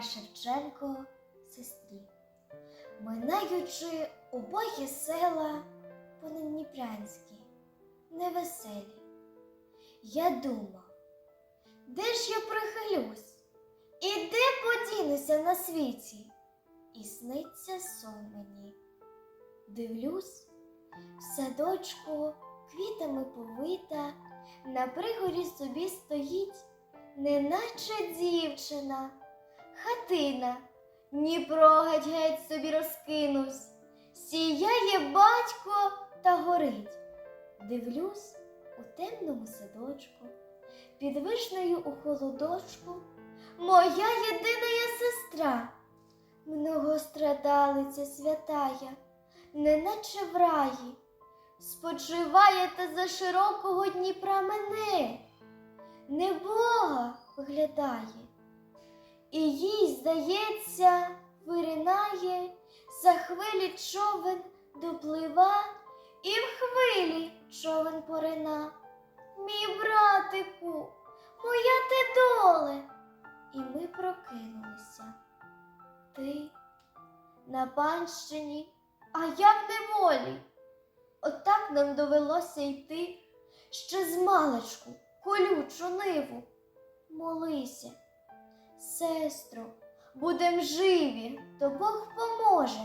Тарас Шевченко сестрі. Минаючи обоє села понадніпрянські, невеселі, я думав, де ж я прихилюсь, і де подінуся на світі, і сниться сон мені. Дивлюсь, в садочку квітами повита, на пригорі собі стоїть, неначе дівчина, хатина, Дніпро геть геть собі розкинусь, сіяє батько та горить. Дивлюсь у темному садочку, під вишнею у холодочку, моя єдина сестра, многострадалиця святая, неначе в раї, спочиває та за широкого Дніпра мене, не Бога виглядає, і їй, здається, виринає за хвилі човен доплива, і в хвилі човен порина. Мій братику, моя ти доле. І ми прокинулися. Ти на панщині, а я в неволі. Отак нам довелося йти ще з маличку, колючу ниву. Молися, сестро, будем живі, то Бог поможе.